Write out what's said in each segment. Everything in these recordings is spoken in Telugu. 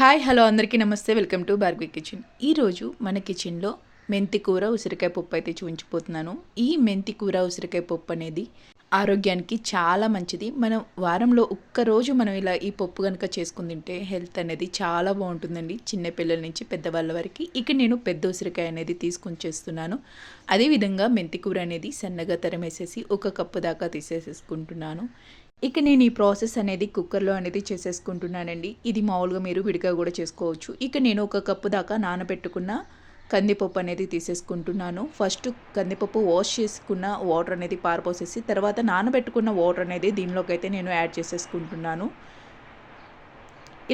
హాయ్ హలో అందరికీ నమస్తే. Welcome to Barbie kitchen. ఈరోజు మన కిచెన్లో మెంతి కూర ఉసిరికాయ పప్పు అయితే చూపించిపోతున్నాను ఈ మెంతి కూర ఉసిరికాయ పప్పు అనేది ఆరోగ్యానికి చాలా మంచిది. మనం వారంలో ఒక్కరోజు మనం ఇలా ఈ పప్పు కనుక చేసుకుని తింటే హెల్త్ అనేది చాలా బాగుంటుందండి. చిన్నపిల్లల నుంచి పెద్దవాళ్ళ వరకు. ఇక నేను పెద్ద ఉసిరికాయ అనేది తీసుకొని చేస్తున్నాను. అదేవిధంగా మెంతి కూర అనేది సన్నగా తరమేసేసి ఒక కప్పు దాకా తీసేసేసుకుంటున్నాను. ఇక నేను ఈ ప్రాసెస్ అనేది కుక్కర్లో అనేది చేసేసుకుంటున్నానండి. ఇది మామూలుగా మీరు విడిగా కూడా చేసుకోవచ్చు. ఇక నేను ఒక కప్పు దాకా నానబెట్టుకున్న కందిపప్పు అనేది తీసేసుకుంటున్నాను. ఫస్ట్ కందిపప్పు వాష్ చేసుకున్న వాటర్ అనేది పారపోసేసి తర్వాత నానబెట్టుకున్న వాటర్ అనేది దీనిలోకి అయితే నేను యాడ్ చేసేసుకుంటున్నాను.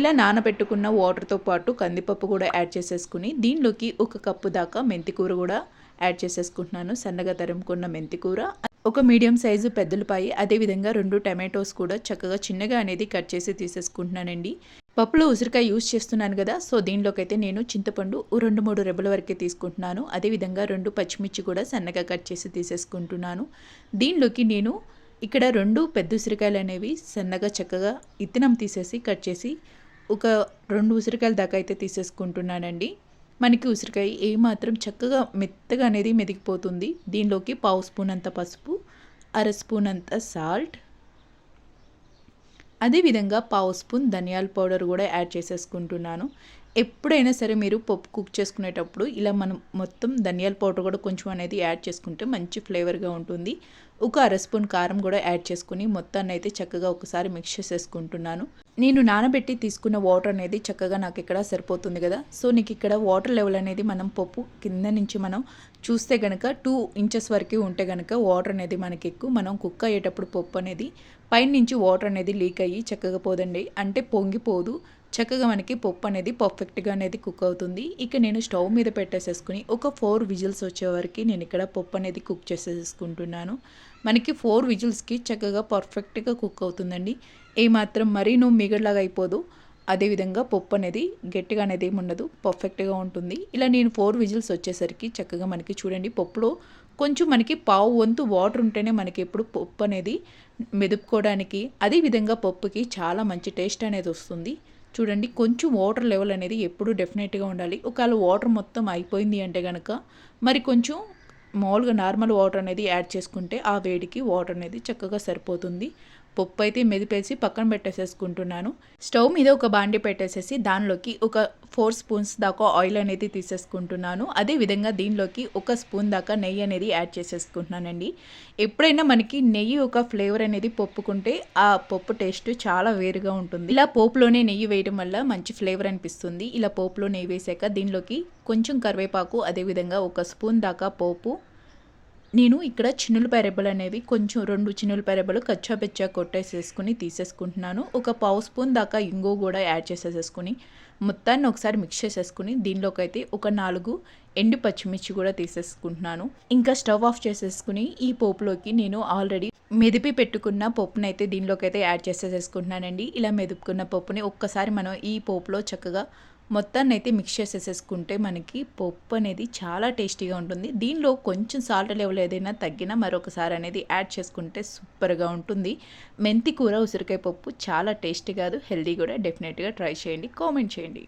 ఇలా నానబెట్టుకున్న వాటర్తో పాటు కందిపప్పు కూడా యాడ్ చేసేసుకుని దీనిలోకి ఒక కప్పు దాకా మెంతికూర కూడా యాడ్ చేసేసుకుంటున్నాను. సన్నగా తరుముకున్న మెంతికూర. ఒక మీడియం సైజు పెద్దలపాయి అదేవిధంగా రెండు టమాటోస్ కూడా చక్కగా చిన్నగా అనేది కట్ చేసి తీసేసుకుంటున్నానండి. పప్పులో ఉసిరికాయ యూజ్ చేస్తున్నాను కదా సో దీనిలోకి అయితే నేను చింతపండు రెండు మూడు రెబ్బల వరకే తీసుకుంటున్నాను. అదేవిధంగా రెండు పచ్చిమిర్చి కూడా సన్నగా కట్ చేసి తీసేసుకుంటున్నాను. దీనిలోకి నేను ఇక్కడ రెండు పెద్ద ఉసిరికాయలు అనేవి సన్నగా చక్కగా ఇత్తనం తీసేసి కట్ చేసి ఒక రెండు ఉసిరికాయల దాకా అయితే తీసేసుకుంటున్నానండి. మనకి ఉసిరికాయ ఏమాత్రం చక్కగా మెత్తగా అనేది మెదిగిపోతుంది. దీనిలోకి పావు స్పూన్ అంత పసుపు అర స్పూన్ అంత సాల్ట్. అదేవిధంగా పావు స్పూన్ ధనియాల పౌడర్ కూడా యాడ్ చేసేసుకుంటున్నాను. ఎప్పుడైనా సరే మీరు పప్పు కుక్ చేసుకునేటప్పుడు ఇలా మనం మొత్తం ధనియాల పౌడర్ కూడా కొంచెం అనేది యాడ్ చేసుకుంటే మంచి ఫ్లేవర్గా ఉంటుంది. ఒక అర స్పూన్ కారం కూడా యాడ్ చేసుకుని మొత్తాన్ని అయితే చక్కగా ఒకసారి మిక్స్ చేసేసుకుంటున్నాను. నేను నానబెట్టి తీసుకున్న వాటర్ అనేది చక్కగా నాకు ఇక్కడ సరిపోతుంది కదా. సో నీకు ఇక్కడ వాటర్ లెవెల్ అనేది మనం పప్పు కింద నుంచి మనం చూస్తే కనుక టూ ఇంచెస్ వరకు ఉంటే కనుక వాటర్ అనేది మనకి ఎక్కువ. మనం కుక్ అయ్యేటప్పుడు పప్పు అనేది పైనుంచి వాటర్ అనేది లీక్ అయ్యి చక్కగా పోదండి. అంటే పొంగిపోదు. చక్కగా మనకి పప్పు అనేది పర్ఫెక్ట్గా అనేది కుక్ అవుతుంది. ఇక నేను స్టవ్ మీద పెట్టేసేసుకుని ఒక ఫోర్ విజిల్స్ వచ్చే వరకు నేను ఇక్కడ పప్పు అనేది కుక్ చేసేసుకుంటున్నాను. మనకి ఫోర్ విజిల్స్కి చక్కగా పర్ఫెక్ట్గా కుక్ అవుతుందండి. ఏమాత్రం మరీ నువ్వు మిగడలాగా అయిపోదు. అదేవిధంగా పప్పు అనేది గట్టిగా అనేది ఏమి ఉండదు. పర్ఫెక్ట్గా ఉంటుంది. ఇలా నేను ఫోర్ విజిల్స్ వచ్చేసరికి చక్కగా మనకి చూడండి పప్పులో కొంచెం మనకి పావు వంతు వాటర్ ఉంటేనే మనకి ఎప్పుడు పప్పు అనేది మెదుపుకోవడానికి అదేవిధంగా పప్పుకి చాలా మంచి టేస్ట్ అనేది వస్తుంది. చూడండి కొంచెం వాటర్ లెవెల్ అనేది ఎప్పుడు డెఫినెట్గా ఉండాలి. ఒకవేళ వాటర్ మొత్తం అయిపోయింది అంటే కనుక మరి కొంచెం మామూలుగా నార్మల్ వాటర్ అనేది యాడ్ చేసుకుంటే ఆ వేడికి వాటర్ అనేది చక్కగా సరిపోతుంది. పప్పు అయితే మెదిపేసి పక్కన పెట్టేసేసుకుంటున్నాను. స్టవ్ మీద ఒక బాండి పెట్టేసేసి దానిలోకి ఒక ఫోర్ స్పూన్స్ దాకా ఆయిల్ అనేది తీసేసుకుంటున్నాను. అదేవిధంగా దీనిలోకి ఒక స్పూన్ దాకా నెయ్యి అనేది యాడ్ చేసేసుకుంటున్నానండి. ఎప్పుడైనా మనకి నెయ్యి ఒక ఫ్లేవర్ అనేది పప్పుకుంటే ఆ పప్పు టేస్ట్ చాలా వేరుగా ఉంటుంది. ఇలా పోపులోనే నెయ్యి వేయడం వల్ల మంచి ఫ్లేవర్ అనిపిస్తుంది. ఇలా పోపులో నెయ్యి వేసాక దీనిలోకి కొంచెం కరివేపాకు అదేవిధంగా ఒక స్పూన్ దాకా పోపు నేను ఇక్కడ చిన్నులపాయ రెబ్బలు అనేవి కొంచెం రెండు చిన్నులపాయ రెబ్బలు కచ్చాపెచ్చా కొట్టేసేసుకుని తీసేసుకుంటున్నాను. ఒక పావు స్పూన్ దాకా ఇంగు కూడా యాడ్ చేసేసేసుకుని మొత్తాన్ని ఒకసారి మిక్స్ చేసేసుకుని దీనిలోకి అయితే ఒక నాలుగు ఎండు పచ్చిమిర్చి కూడా తీసేసుకుంటున్నాను. ఇంకా స్టవ్ ఆఫ్ చేసేసుకుని ఈ పోపులోకి నేను ఆల్రెడీ మెదిపి పెట్టుకున్న పప్పుని అయితే దీనిలోకి అయితే యాడ్ చేసేసేసుకుంటున్నానండి. ఇలా మెదుపుకున్న పప్పుని ఒక్కసారి మనం ఈ పోపులో చక్కగా మొత్తాన్ని అయితే మిక్స్ చేసేసేసుకుంటే మనకి పప్పు అనేది చాలా టేస్టీగా ఉంటుంది. దీనిలో కొంచెం సాల్ట్ లెవెల్ ఏదైనా తగ్గినా మరొకసారి అనేది యాడ్ చేసుకుంటే సూపర్గా ఉంటుంది. మెంతి కూర ఉసిరికాయ పప్పు చాలా టేస్టీ కాదు. హెల్దీ కూడా. డెఫినెట్గా ట్రై చేయండి. కామెంట్ చేయండి.